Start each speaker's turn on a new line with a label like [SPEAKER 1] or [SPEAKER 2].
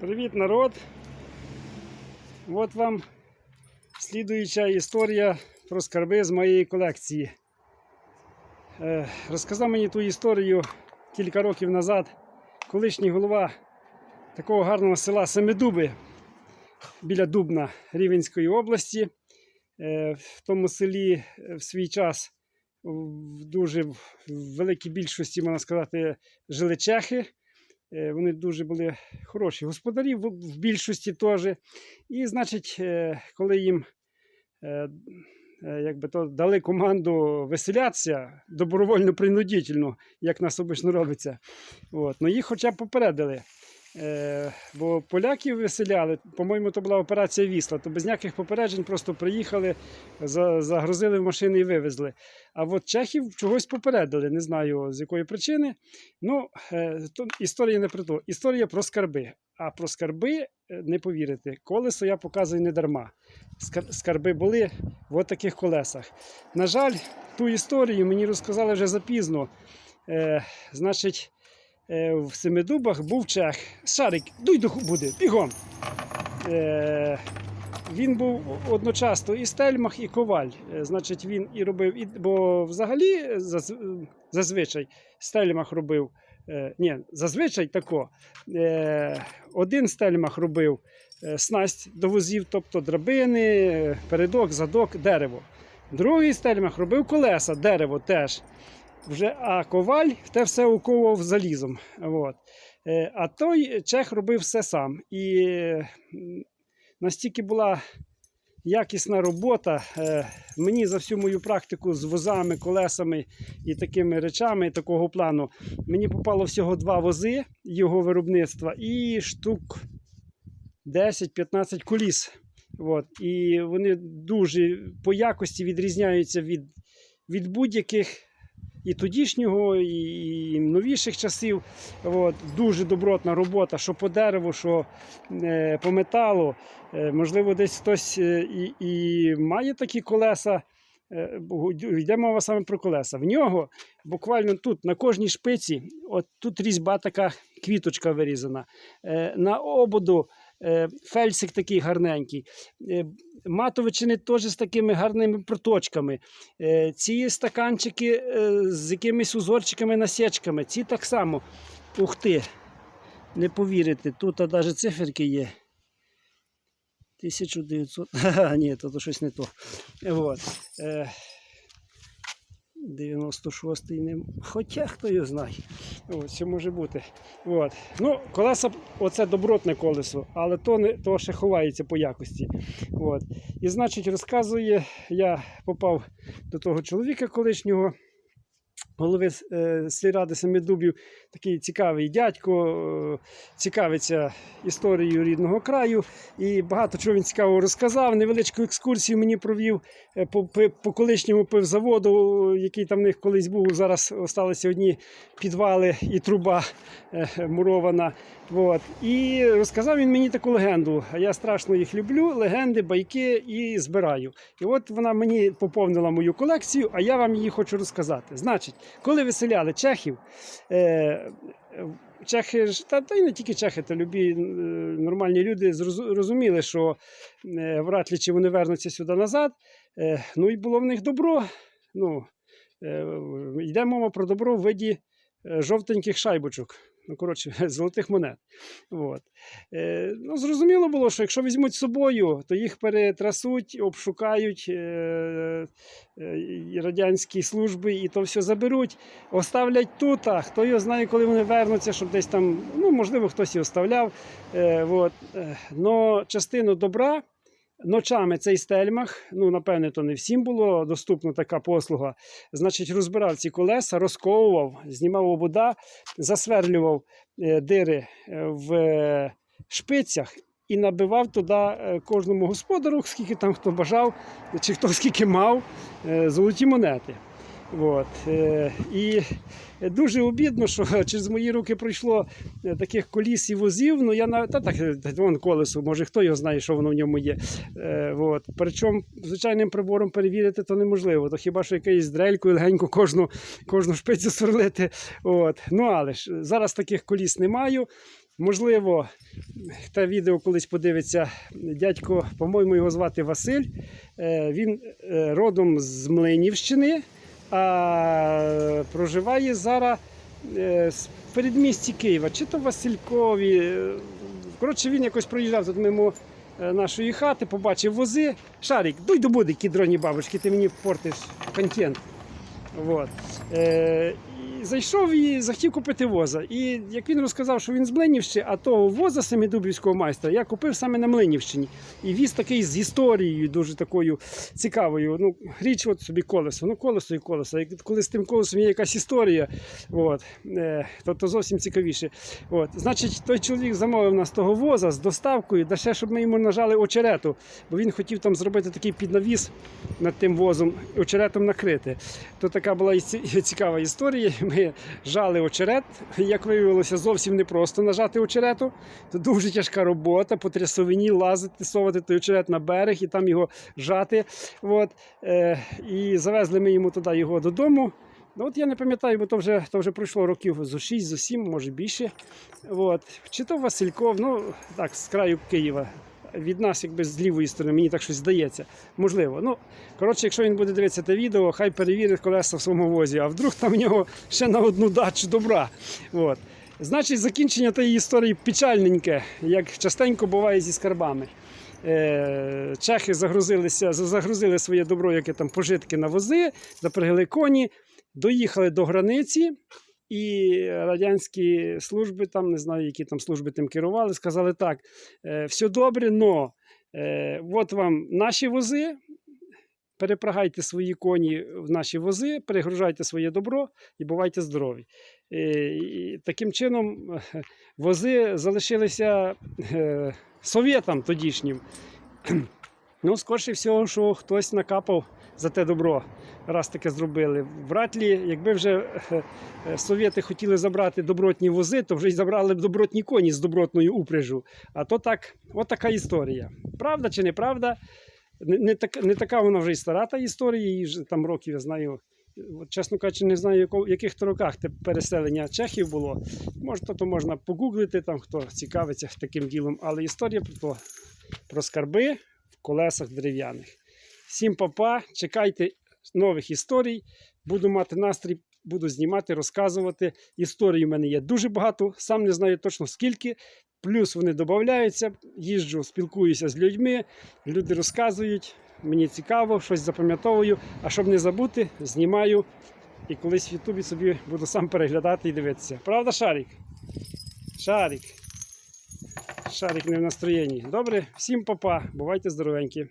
[SPEAKER 1] Привіт, народ! От вам слідуюча історія про скарби з моєї колекції. Е, розказав мені ту історію кілька років назад колишній голова такого гарного села Семидуби біля Дубна Рівенської області. Е, в тому селі е, в свій час в дуже великій більшості, можна сказати, жили чехи. Е, Вони дуже були хороші господарі в більшості теж. І, значить, е, коли їм е, якби то дали команду веселятися добровольно принудительно, як нас обично робиться, от, ну їх хоча б попередили. Е, бо поляків виселяли, по-моєму, то була операція Вісла, то без ніяких попереджень просто приїхали, загрузили в машини і вивезли. А от чехів чогось попередили, не знаю з якої причини. Ну, е, то історія не про то. Історія про скарби. А про скарби е, не повірите. Колесо я показую не дарма. Скар- Скарби були в таких колесах. На жаль, ту історію мені розказали вже запізно. Значить, в Семидубах був чех. Шарик, дуй до буде, бігом. Е, він був одночасно і стельмах, і коваль. Е, Значить, він і робив, і, бо взагалі е, заз- зазвичай стельмах робив. Е, ні, зазвичай тако. Е, один стельмах робив е, снасть до возів, тобто драбини, е, передок, задок, дерево. Другий стельмах робив колеса, дерево теж. Вже, а коваль те все уковував залізом. От. Е, а той чех робив все сам. І настільки була якісна робота. Е, мені за всю мою практику з возами, колесами і такими речами такого плану, мені попало всього два вози його виробництва і штук 10-15 коліс. От. І вони дуже по якості відрізняються від, від будь-яких і тодішнього, і, і новіших часів. От. Дуже добротна робота, що по дереву, що е, по металу. Е, можливо, десь хтось е, і, і має такі колеса. Е, Йде мова саме про колеса. В нього буквально тут на кожній шпиці, от тут різьба така квіточка вирізана. Е, На ободу фельсик такий гарненький. Е, Матовичини теж з такими гарними проточками. Е, Ці стаканчики е, з якимись узорчиками, насічками. Ці так само. Ух ти! Не повірите, тут навіть циферки є. 1900. Ха, ні, то, щось не то. Вот. Е, 96-й не. Хоча хто його знає. От, що може бути. От. Ну, колеса, оце добротне колесо, але то, не, то ще ховається по якості. От. І значить, розказує, я попав до того чоловіка колишнього. Голови е, сільради Семидубів, такий цікавий дядько, е, цікавиться історією рідного краю. І багато чого він цікавого розказав. Невеличку екскурсію мені провів е, по, по, колишньому пивзаводу, який там в них колись був. Зараз залишилися одні підвали і труба мурована. От. І розказав він мені таку легенду. А я страшно їх люблю, легенди, байки і збираю. І от вона мені поповнила мою колекцію, а я вам її хочу розказати. Значить, коли виселяли чехів, е, чехи та, та й не тільки чехи, та любі е, нормальні люди розуміли, що е, вряд ли чи вони вернуться сюди назад. Ну і було в них добро. Ну, йде мова про добро в виді жовтеньких шайбочок. Ну, коротше, золотих монет. От. Е, ну, зрозуміло було, що якщо візьмуть з собою, то їх перетрасуть, обшукають е, е, радянські служби і то все заберуть, оставлять тут. А хто його знає, коли вони вернуться, щоб десь там, ну, можливо, хтось і оставляв. Е, от. Е, но частину добра. Ночами цей стельмах, ну напевне, то не всім було доступна така послуга. Значить, розбирав ці колеса, розковував, знімав обода, засверлював е, дири е, в е, шпицях і набивав туди кожному господару, скільки там хто бажав, чи хто скільки мав, золоті монети. От. е, І дуже обідно, що через мої руки пройшло е, таких коліс і возів. Ну я на та так е, вон колесо, може хто його знає, що воно в ньому є. От. Причому звичайним прибором перевірити то неможливо. То хіба що якоюсь дрелькою легенько кожну, кожну шпицю сверлити. От. Ну але ж зараз таких коліс не маю. Можливо, те відео колись подивиться дядько, по-моєму, його звати Василь. Він родом з Млинівщини, а проживає зараз в передмісті Києва, чи то Василькові. е, Коротше, він якось проїжджав тут мимо е, нашої хати, побачив вози. Шарик, дуй до буди, кідроні бабушки, ти мені портиш контент. Вот. Е, зайшов і захотів купити воза. І як він розказав, що він з Млинівщини, а того воза Семидубівського майстра я купив саме на Млинівщині. І віз такий з історією, дуже такою цікавою. Ну, річ, от собі колесо. Ну, колесо і колесо. Коли з тим колесом є якась історія, от, е, то, то зовсім цікавіше. От. Значить, той чоловік замовив нас того воза з доставкою, да ще щоб ми йому нажали очерету, бо він хотів там зробити такий піднавіс над тим возом, очеретом накрити. То така була цікава історія. Ми жали очерет. Як виявилося, зовсім непросто нажати очерету. То дуже тяжка робота, по трясовині лазити, совати той очерет на берег і там його жати. От. Е, і завезли ми йому туди його додому. Ну, от я не пам'ятаю, бо то вже, то вже пройшло років зо 6, зо 7, може більше. От. Чи то Васильков, ну так, з краю Києва. Від нас, якби з лівої сторони, мені так щось здається. Можливо. Ну, коротше, якщо він буде дивитися те відео, хай перевірить колеса в своєму возі, а вдруг там в нього ще на одну дачу добра. От. Значить, закінчення тієї історії печальненьке, як частенько буває зі скарбами. Е, чехи загрузилися, загрузили своє добро, яке там пожитки на вози, запрягли коні, доїхали до границі. І радянські служби, там не знаю, які там служби тим керували, сказали так: е, все добре, но е, от вам наші вози, перепрягайте свої коні в наші вози, перегружайте своє добро і бувайте здорові. Е, і таким чином вози залишилися совєтам тодішнім. Ну, скорше всього, що хтось накапав за те добро, раз таке зробили. Вряд ли, якби вже е, е, совєти хотіли забрати добротні вози, то вже й забрали б добротні коні з добротною упряжу. А то так, от така історія. Правда чи неправда? Не, не, так, не така вона вже і стара та історія, її вже там років, я знаю. От, чесно кажучи, не знаю, в яких то роках те переселення чехів було. Може, то, можна погуглити, там, хто цікавиться таким ділом, але історія про, то, про скарби в колесах дерев'яних. Всім папа, чекайте нових історій. Буду мати настрій, буду знімати, розказувати. Історій у мене є дуже багато, сам не знаю точно скільки. Плюс вони додаються, їжджу, спілкуюся з людьми, люди розказують. Мені цікаво, щось запам'ятовую. А щоб не забути, знімаю і колись в Ютубі собі буду сам переглядати і дивитися. Правда, Шарик? Шарик. Шарик не в настроєнні. Добре, всім папа, бувайте здоровенькі.